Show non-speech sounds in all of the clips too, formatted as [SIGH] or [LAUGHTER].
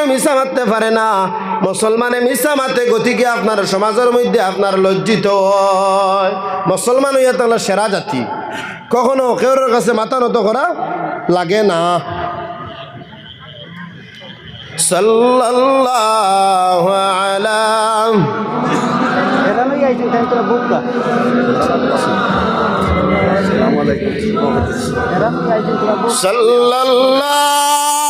কখনো মিশা মারতে পারে না। মুসলমানে মিশা মারতে গতিকে আপনার সমাজের মধ্যে আপনার লজ্জিত হয়। মুসলমান হইয়া তাহলে সেরা জাতি। কখনো কেউর কাছে মাথা নত করা লাগে না। সাল্লাল্লাহু আলা তাই তোরা বুকটা তোরা সাল্লাল্লাহু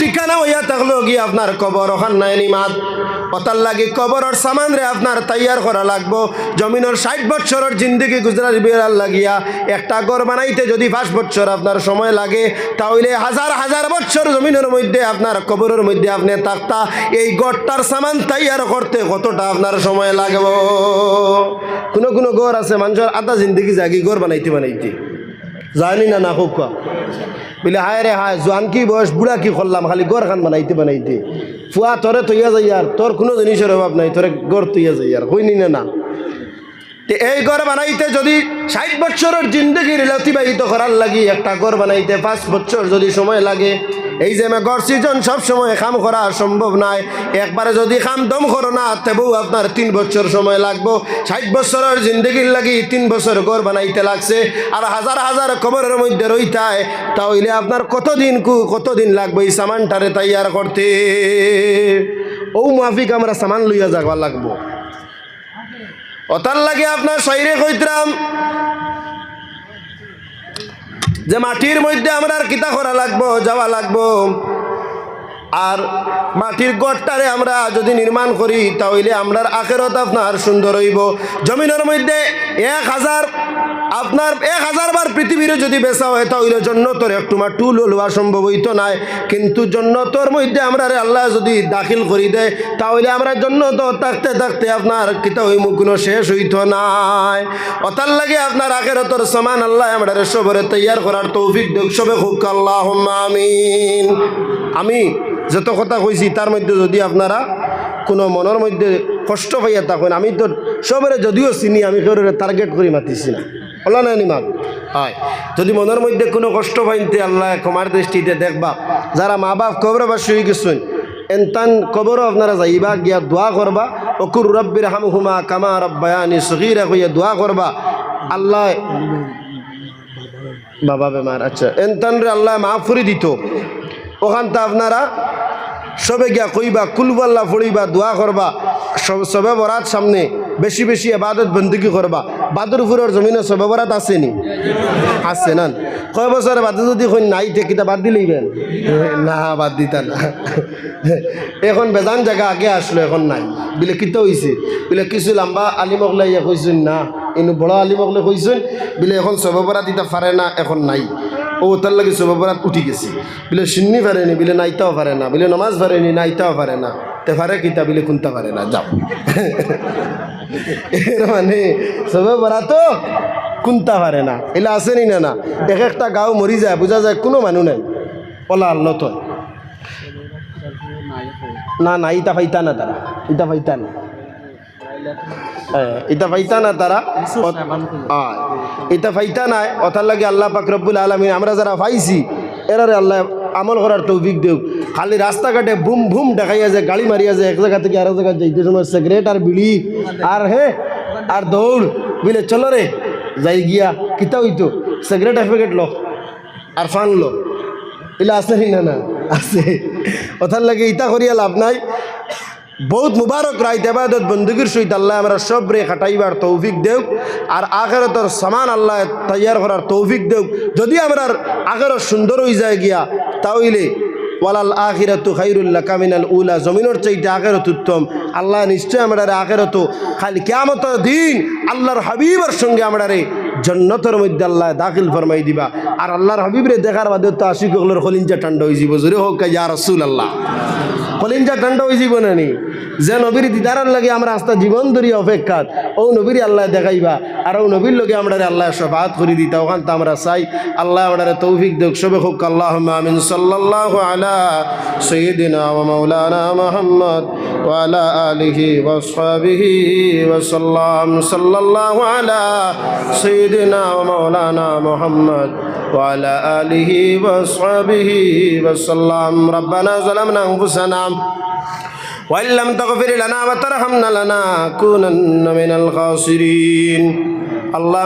ঠিকানা হইয়া থাকল গিয়ে আপনার কবর ওখান নাই নিমাত পতার লাগি কবরের সামান রে আপনার তৈয়ার করা লাগবো। জমিনের ষাট বছরের জিন্দগি গুজরাট বিয়ার লাগিয়া একটা ঘর বানাইতে যদি পাঁচ বছর আপনার সময় লাগে, তাহলে হাজার হাজার বছর জমিনের মধ্যে আপনার কবরের মধ্যে আপনি থাকতা। এই গড়টার সামান তৈয়ার করতে কতটা আপনার সময় লাগবো? কোনো কোনো গড় আছে, মানুষের আধা জিন্দগি জাগি গড় বানাইতে বানাইতে। জানি না না, খুব বলে, হায় রে হায়, জোয়ান কি বয়স, বুড়া কি করলাম? খালি গড় খান বানাইতে বানাইতে। ফুয়া তোরে তৈয়া যাই আর, তোর কোনো জিনিসের অভাব নাই, তোরে গড় তৈয়া যাই আর, হইনি না না? এই ঘর বানাইতে যদি ষাট বছরের জিন্দগির অতিবাহিত করার লাগি একটা ঘর বানাইতে পাঁচ বছর যদি সময় লাগে। এই যে গড় সিজন সব সময় কাম করা সম্ভব নয় একবারে যদি কাম দম করো না তেবু আপনার তিন বছর সময় লাগবো। ষাট বছরের জিন্দগির লাগি তিন বছর ঘর বানাইতে লাগছে। আর হাজার হাজার কবরের মধ্যে রইতায় তাহলে আপনার কতদিন কু কতদিন লাগবে এই সামানটারে তৈয়ার করতে? ও মাফিক আমরা সামান লইয়া যাওয়া লাগবো। অতার লাগে আপনার শরীরে কইতাম যে মাটির মধ্যে আমরা কিতা করা লাগবো যাওয়া লাগবো। আর মাটির গড়টারে আমরা যদি নির্মাণ করি, তাহলে আমরার আখেরত আপনার সুন্দর হইব। জমিনের মধ্যে এক হাজার, আপনার এক হাজার বার পৃথিবীরও যদি বেচা হয়, তাহলে জন্নতর একটু মা টুল লওয়া সম্ভব হইতো নাই। কিন্তু জন্নতর মধ্যে আমরা আল্লাহ যদি দাখিল করি দেয়, তাহলে আমরা জন্নত থাকতে থাকতে আপনার কিতা হইমু, কোনো শেষ হইতো নাই। অতার লাগে আপনার আখেরতর সমান আল্লাহ আমরা সবরে তৈয়ার করার তৌফিক দেখ, সবে খুব আল্লাহ আমিন। আমি যত কথা কইছি, তার মধ্যে যদি আপনারা কোনো মনের মধ্যে কষ্ট পাইয়া থাকেন, আমি তো সবরে যদিও চিনি, আমি কেউ টার্গেট করে মাতিছি না। ওলা না নিমাক হয়। যদি মনের মধ্যে কোনো কষ্ট পাইতে আল্লাহ ক্ষমার দৃষ্টিতে দেখবা যারা মা বাপ কবরে বা শুয়ে গেছেন, এনতান কবরও আপনারা যাইবা, গিয়া দোয়া করবা অকুর রব্বির হাম হুমা কামা রব্বায়ানি সহিরা কইয়া দোয়া করবা আল্লাহ বাবা বেমার আচ্ছা। এনতান রে আল্লাহ মাফ করে দিত। ওখানটা আপনারা সবে গিয়া কইবা, কুলবাল্লা ফড়িবা দোয়া করবা, সব- বরাত সামনে বেশি বেশি আবাদত বন্দুকি করবা। বাদুরপুরের জমিনে সবে বরাত আসেনি আছে না? কয় বছর বাদে যদি কই নাই কিতা বাদ দিলেইবেন না, বাদ দিতা না। এখন বেজান জায়গা আগে আসলো, এখন নাই। বিলে কিতা হইছে? বিলে কিছু লাম্বা আলিমকলে ইয়া কইছেন, না, ইনু বড় আলিমকলে কইছেন, বিলে এখন সবে বরাত দিতে পারে না, এখন নাই। ও তার লাগে সবে বরাত উঠি গেছে। বিলে শুননি পারেনি বিলে নাইতাও পারে না, বিলে নমাজ পারেনি নাইতাও পারে না। তে পারে কিতা, বিলে কোনটা পারে না, যাও। [LAUGHS] এর মানে সবে বরাত কোনটা পারে না, এলা আসেনি না না এক একটা গাঁও মরি যায়, বোঝা যায় কোনো মানুষ নাই। ওলা আল্লত না না ইটা ফাইতা না তারা, ইতা ফাইতা না। হ্যাঁ, ইটা পাইতা না তারা? হ্যাঁ, ইটা পাইতা নাই ওটার লাগে আল্লাহ পাক রব্বুল আলমিন আমরা যারা পাইছি এরারে আল্লাহ আমল করার তৌফিক দেও খালি রাস্তাঘাটে বুম বুম দেখাইয়া যায় গাড়ি মারিয়া যায় এক জায়গা থেকে আরেক জায়গায় যাইতে সময় সিগারেট আর বিড়ি আর হে আর দৌড়। বিলে চলো রে যাই গিয়া কিতা হইতো? সিগারেট এক প্যাকেট লো আর ফান লো এলা আছে না না আছে। ওথার লাগে ইতা করিয়া লাভ নাই। বহুত মুবারক রাইত আবাদত বন্দুকির সহিত আল্লাহ আমরা সব রে খাটাইবার তৌফিক দেও আর আখেরতর সমান আল্লাহ তৈয়ার করার তৌফিক দেও যদি আমরা আখেরত সুন্দর হয়ে যায় গিয়া তাহলে ওয়ালাল আখিরাতু খাইরুল্লাহ কামিনাল উলা, জমিনের চাইতে আখেরত উত্তম। আল্লাহ নিশ্চয় আমরা আখেরত খালি কেমত দিন আল্লাহর হাবিবের সঙ্গে আমরা রে জন্নতর মধ্যে আল্লাহ দাখিল ফরমাই দিবা। আর আল্লাহর হাবিবরে দেখার বাদে তো আশিকগুলোর খলিঞ্জা ঠান্ডা হয়ে যাব জোরে হোক ইয়া রসুল আল্লাহ কলিঞ্জা ঠান্ডা হয়েছি নি যে নবীর দিদারের লাগে আমরা আস্তা জীবন ধরি অপেক্ষাত ও নবীর আল্লাহ দেখাইবা আর ও নবীর লগে আমরা আল্লাহ সফাত করে দিতা ওখান তো আমরা চাই আল্লাহ আমরা তৌফিক দেখ সবে হোক আল্লাহ আমিন সাল্লাল্লাহু আলা সৈয়দিনা ওয়া মাওলানা মুহাম্মদ ওয়া আলা আলিহি ওয়া আসহাবিহি ওয়া সাল্লাম সাল্লাল্লাহু আলা সৈয়দিনা ওয়া মাওলানা মুহাম্মদ وعلى آله وأصحابه وسلم ربنا ظلمنا أنفسنا وإن لم تغفر لنا وترحمنا لنكونن من আল্লাহ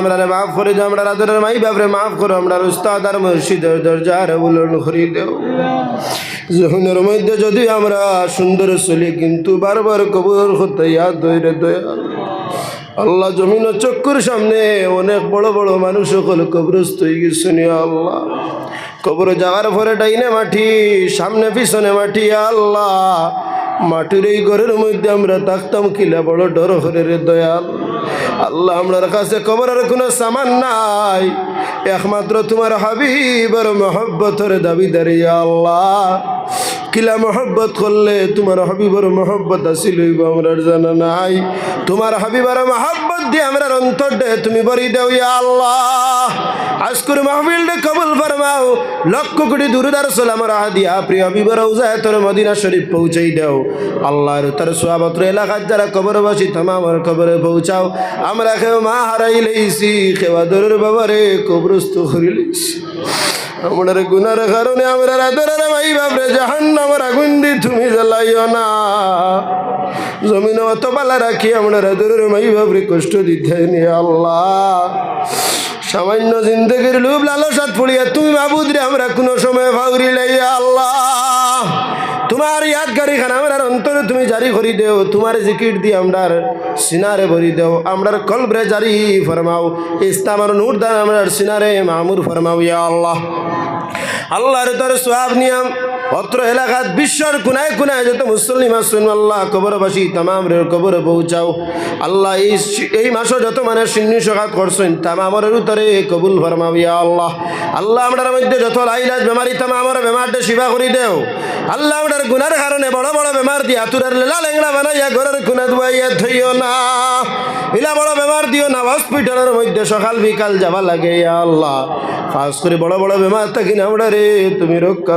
কিন্তু বারবার কবর হতে ইয়াদ আল্লাহ জমিন চক্কুর সামনে অনেক বড় বড় মানুষ সকল কবরস্ত হয়ে গেছেন আল্লাহ। কবর যাওয়ার পরে ডাইনে মাঠি সামনে পিছনে মাঠি আল্লাহ। মাটির এই ঘরের মধ্যে আমরা থাকতাম কিলা বড় ডর হরে রে দয়াল? আল্লাহ আমরার কাছে কবরের কোনো সামান নাই। একমাত্র তোমার হাবিবর মহব্বতের দাবি দাঁড়িয়ে আল্লাহ। কিলা মহব্বত করলে তোমার হাবিবর মহব্বত আসিল আমরা জানা নাই। তোমার হাবিবর মহব্বত দিয়ে আমরা অন্তর দে তুমি বরি দেও, ইয়া আল্লাহ। আজকুর মাহফিল দে কবুল ফরমাও। লক্ষ কোটি দুরুদার সালাম দিয়া প্রিয় হাবিবর উজায় তোর মদিনা শরীফ পৌঁছাই দেও। আল্লাহর তার সোয়াবত্র এলাকার যারা কবরবাসী তামার কবরে পৌঁছাও। আমরা কেউ মা হারাই কেউ দরের বাবারে কবরস্থ করি লইছি আমার গুনার কারণে আমরা রাতের ভাই বাপরে আমার আগুন দি তুমি জ্বালাইও না। জমিন অত পালা রাখি আমরা রাতের ভাই বাপরে কষ্ট দিতে আল্লাহ। সামান্য জিন্দগির লুব লালসাত পড়িয়া তুমি বাবুদরে আমরা কোনো সময় ভাউরি লাইয়া আল্লাহ। তোমার ইয়াদগারি খান আমার অন্তরে তুমি জারি করি দেও, তোমার জিকির দিয়ে আমরার সিনারে ভরি দেও, আমরার কলবরে জারি ফরমাও ইস্তামার নূর দান আমরার সিনারে মামুর ফরমাও, ইয়া আল্লাহ। আল্লাহর তোর সোয়াব নিয়ম। অত্র এলাকাত বিশ্বর কুনায় কুনায় যত মুসলিম আসুন আল্লাহ কবরবাসী তামাম রে কবরে পৌঁছাও। আল্লাহ এই এই মাসও যত মানে শূন্য সকাত করছেন, তামামর উত্তরে কবুল ফরমাবিয়া আল্লাহ। আল্লাহ আমরার মধ্যে যত লাইলাজ বেমারি, তামামর বেমারটা সেবা করি দেও। আল্লাহ আমরার গুনার কারণে বড় বড় বেমার দিয়ে আতুরের লেলা লেংড়া বানাইয়া ঘরের কুনা দুয়াইয়া থইও না। ইলা বড় বেমার দিও না, হসপিটালের মধ্যে সকাল বিকাল যাবা লাগে আল্লাহ। খাস করে বড় বড় বেমার থাকি না আমরা রে, তুমি রক্ষা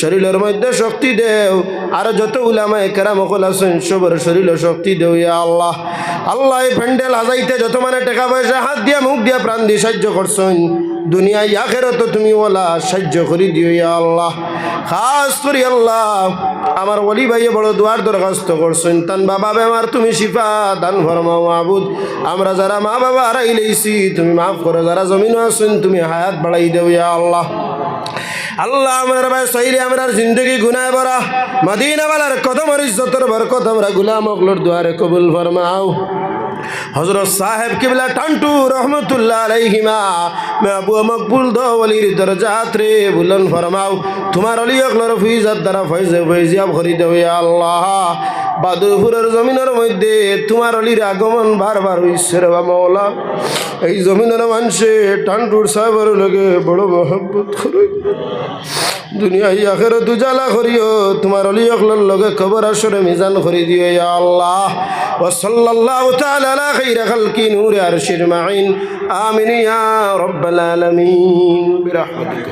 শরীরের মধ্যে শক্তি দেও। আর যত উলামায় কেরাম আছেন সবার শরীরে শক্তি দেও ইয়া আল্লাহ। আল্লাহ এই প্যান্ডেল হাজাইতে যত মানে টাকা পয়সা, হাত দিয়া, মুখ দিয়া, প্রাণ দিয়ে সাহায্য করছেন। দুনিয়ায় আখেরও তো তুমি ওলা সাহায্য করি দিও ইয়া আল্লাহ। খাস করি আল্লাহ, আমার অলি ভাইয়ে বড় দুয়ার দরখাস্ত করছেন। তান বাবা বেমার, তুমি শিফা দান ফরমাও মাহবুদ আমরা যারা মা বাবা হারাই লইছি তুমি মাফ করো, যারা জমিন আছেন, তুমি হায়াত বাড়াই দেও ইয়া আল্লাহ। আল্লাহ আমার ভাই সৈরি আমার জিন্দগি গুনায় বরা মদিনাওয়ালার কদমর ইজ্জতর বরকত আমরা গুলাম অকলোর দুয়ারে কবুল ফরমাও। হজরত সাহেব কিবলা টান্টু রহমতুল্লাহ আলাইহিমা মেহবুব মকবুল দো ওলির দরজাত রে বুলন ফরমাও। তোমার অলি অকলোর ফিজাত দ্বারা ফয়জে ফয়জিয়াব করি ইয়া আল্লাহ। বাদুরপুরের জমিনের মধ্যে তোমার অলির আগমন বারবার হইছে রে বা মৌলা এই জমিনের মানুষে টান্টুর সাহেবের লগে বড় মহব্বত করে দুনিয়া আখের দুজালা করিও তোমার অলি অকলর লগে খবর আসরে মিজান করি দিও ইয়া আল্লাহ وصلى الله تعالى على خير خلق نور عرش المعين آمين يا رب العالمين برحمتك